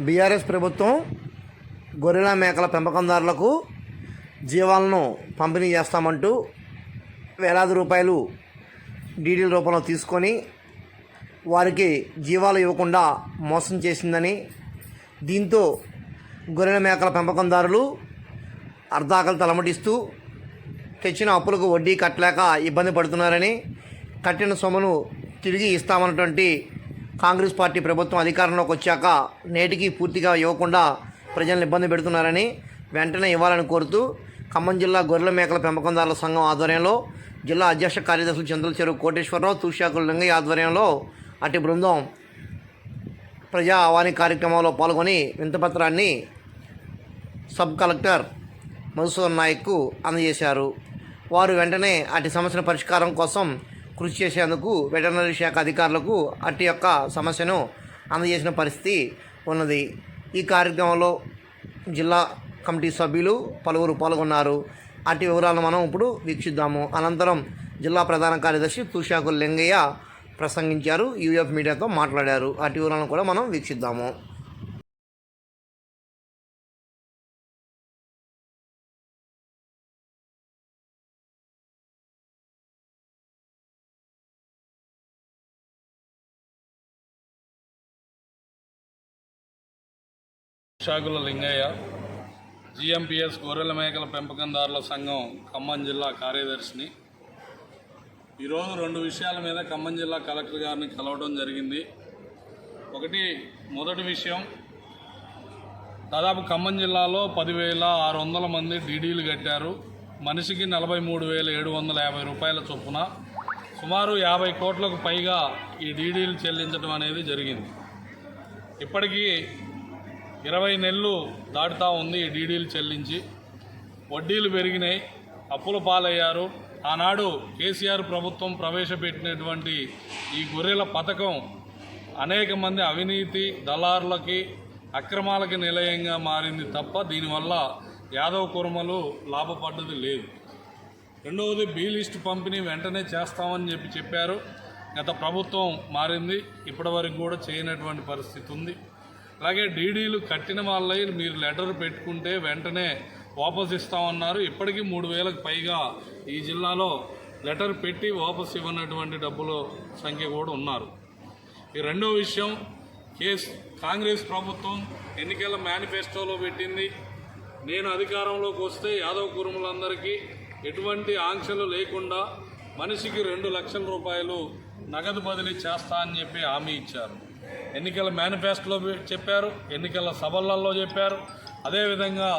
BRS ప్రభుత్వం గొర్రెల మేకల పెంపకందారులకు జీవాలను పంపిణీ చేస్తామంటూ వేలాది రూపాయలు డీడీల రూపంలో తీసుకొని వారికి జీవాలు ఇవ్వకుండా మోసం చేసిందని దీంతో గొర్రెల మేకల పెంపకందారులు అర్ధాకలు తలమటిస్తూ తెచ్చిన అప్పులకు వడ్డీ కట్టలేక ఇబ్బంది పడుతున్నారని కట్టిన సొమ్మును తిరిగి ఇస్తామన్నటువంటి కాంగ్రెస్ పార్టీ ప్రభుత్వం అధికారంలోకి వచ్చాక నేటికి పూర్తిగా ఇవ్వకుండా ప్రజలను ఇబ్బంది పెడుతున్నారని వెంటనే ఇవ్వాలని కోరుతూ ఖమ్మం జిల్లా గొర్రెల మేకల పెంపకందారుల సంఘం ఆధ్వర్యంలో జిల్లా అధ్యక్ష కార్యదర్శులు చంద్రుల చెరువు కోటేశ్వరరావు తూషాకుల లింగయ్య ఆధ్వర్యంలో అటు బృందం ప్రజా ఆవాణి కార్యక్రమంలో పాల్గొని వింతపత్రాన్ని సబ్ కలెక్టర్ మధుసూదన్ నాయక్కు అందజేశారు. వారు వెంటనే అటు సమస్యల పరిష్కారం కోసం కృషి చేసేందుకు వెటర్నరీ శాఖ అధికారులకు అట్టి యొక్క సమస్యను అందజేసిన పరిస్థితి ఉన్నది. ఈ కార్యక్రమంలో జిల్లా కమిటీ సభ్యులు పలువురు పాల్గొన్నారు. అట్టి వివరాలను మనం ఇప్పుడు వీక్షిద్దాము. అనంతరం జిల్లా ప్రధాన కార్యదర్శి తుషాకు లింగయ్య ప్రసంగించారు. యూఎఫ్ మీడియాతో మాట్లాడారు. అటు వివరాలను కూడా మనం వీక్షిద్దాము. షాకుల లింగయ్య జిఎంపిఎస్ గొర్రెల మేకల పెంపకందారుల సంఘం ఖమ్మం జిల్లా కార్యదర్శిని. ఈరోజు రెండు విషయాల మీద ఖమ్మం జిల్లా కలెక్టర్ గారిని కలవడం జరిగింది. ఒకటి మొదటి విషయం దాదాపు ఖమ్మం జిల్లాలో పదివేల ఆరు వందల మంది డీడీలు కట్టారు. మనిషికి నలభై మూడు వేల ఏడు వందల యాభై రూపాయల చొప్పున సుమారు యాభై కోట్లకు పైగా ఈ డీడీలు చెల్లించడం అనేది జరిగింది. ఇప్పటికీ ఇరవై నెలలు దాటుతూ ఉంది డీడీలు చెల్లించి. వడ్డీలు పెరిగినాయి అప్పుల పాలయ్యారు. ఆనాడు కేసీఆర్ ప్రభుత్వం ప్రవేశపెట్టినటువంటి ఈ గొర్రెల పథకం అనేక మంది అవినీతి దళారులకి అక్రమాలకి నిలయంగా మారింది తప్ప దీనివల్ల యాదవ కుర్మలు లాభపడ్డది లేదు. రెండవది బీ లిస్ట్ పంపిణీ వెంటనే చేస్తామని చెప్పి చెప్పారు. గత ప్రభుత్వం మారింది ఇప్పటివరకు కూడా చేయనటువంటి పరిస్థితి ఉంది. అలాగే డీడీలు కట్టిన వాళ్ళై మీరు లెటర్ పెట్టుకుంటే వెంటనే వాపస్ ఇస్తామన్నారు. ఇప్పటికీ మూడు వేలకు పైగా ఈ జిల్లాలో లెటర్ పెట్టి వాపస్ ఇవ్వనటువంటి డబ్బుల సంఖ్య కూడా ఉన్నారు. ఈ రెండో విషయం కేస్ కాంగ్రెస్ ప్రభుత్వం ఎన్నికల మేనిఫెస్టోలో పెట్టింది. నేను అధికారంలోకి వస్తే యాదవ్ కురుములందరికీ ఎటువంటి ఆంక్షలు లేకుండా మనిషికి రెండు లక్షల రూపాయలు నగదు బదిలీ చేస్తా అని చెప్పి హామీ ఇచ్చారు. ఎన్నికల మేనిఫెస్టోలో చెప్పారు ఎన్నికల సభలలో చెప్పారు. అదేవిధంగా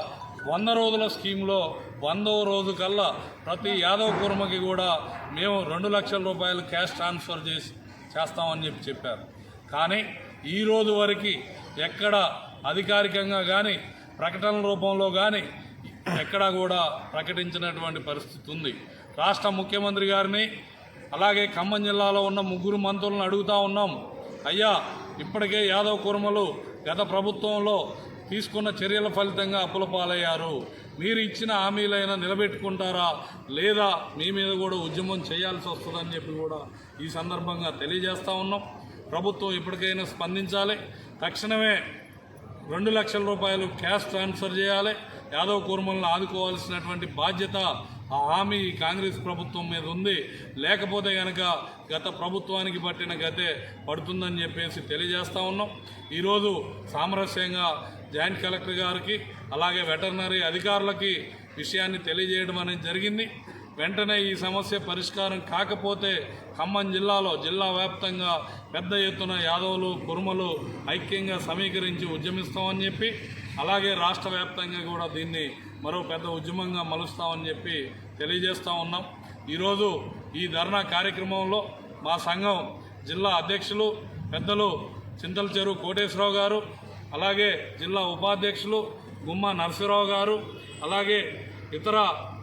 వంద రోజుల స్కీమ్లో వందో రోజు కల్లా ప్రతి యాదవ్ కుర్మకి కూడా మేము రెండు లక్షల రూపాయలు క్యాష్ ట్రాన్స్ఫర్ చేసి చేస్తామని చెప్పి చెప్పారు. కానీ ఈ రోజు వరకు ఎక్కడ అధికారికంగా కానీ ప్రకటన రూపంలో కానీ ఎక్కడా కూడా ప్రకటించినటువంటి పరిస్థితి ఉంది. రాష్ట్ర ముఖ్యమంత్రి గారిని అలాగే ఖమ్మం జిల్లాలో ఉన్న ముగ్గురు మంత్రులను అడుగుతా ఉన్నాం అయ్యా ఇప్పటికే యాదవ్ కుర్మలు గత ప్రభుత్వంలో తీసుకున్న చర్యల ఫలితంగా అప్పుల పాలయ్యారు. మీరు ఇచ్చిన హామీలైనా నిలబెట్టుకుంటారా? లేదా మీ మీద కూడా ఉద్యమం చేయాల్సి వస్తుందని చెప్పి కూడా ఈ సందర్భంగా తెలియజేస్తూ ఉన్నాం. ప్రభుత్వం ఇప్పటికైనా స్పందించాలి. తక్షణమే రెండు లక్షల రూపాయలు క్యాష్ ట్రాన్స్ఫర్ చేయాలి. యాదవ్ కుర్మలను ఆదుకోవాల్సినటువంటి బాధ్యత ఆ హామీ కాంగ్రెస్ ప్రభుత్వం మీద ఉంది. లేకపోతే కనుక గత ప్రభుత్వానికి పట్టిన గతే పడుతుందని చెప్పేసి తెలియజేస్తా ఉన్నాం. ఈరోజు సామరస్యంగా జాయింట్ కలెక్టర్ గారికి అలాగే వెటర్నరీ అధికారులకి విషయాన్ని తెలియజేయడం అనేది జరిగింది. వెంటనే ఈ సమస్య పరిష్కారం కాకపోతే ఖమ్మం జిల్లాలో జిల్లా వ్యాప్తంగా పెద్ద ఎత్తున యాదవులు కురుమలు ఐక్యంగా సమీకరించి ఉద్యమిస్తామని చెప్పి అలాగే రాష్ట్ర వ్యాప్తంగా కూడా దీన్ని మరో పెద్ద ఉద్యమంగా మలుస్తామని చెప్పి తెలియజేస్తూ ఉన్నాం. ఈరోజు ఈ ధర్నా కార్యక్రమంలో మా సంఘం జిల్లా అధ్యక్షులు పెద్దలు చింతల చెరువు కోటేశ్వరరావు గారు అలాగే జిల్లా ఉపాధ్యక్షులు గుమ్మ నరసింహరావు గారు అలాగే ఇతర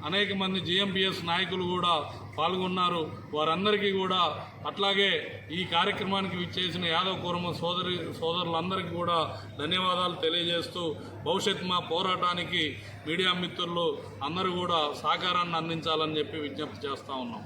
అనేక మంది జిఎంపిఎస్ నాయకులు కూడా పాల్గొన్నారు. వారందరికీ కూడా అట్లాగే ఈ కార్యక్రమానికి విచ్చేసిన యాదవ్ కుర్మ సోదరి సోదరులందరికీ కూడా ధన్యవాదాలు తెలియజేస్తూ భవిష్యత్ మా పోరాటానికి మీడియా మిత్రులు అందరూ కూడా సహకారాన్ని అందించాలని చెప్పి విజ్ఞప్తి చేస్తూ ఉన్నాం.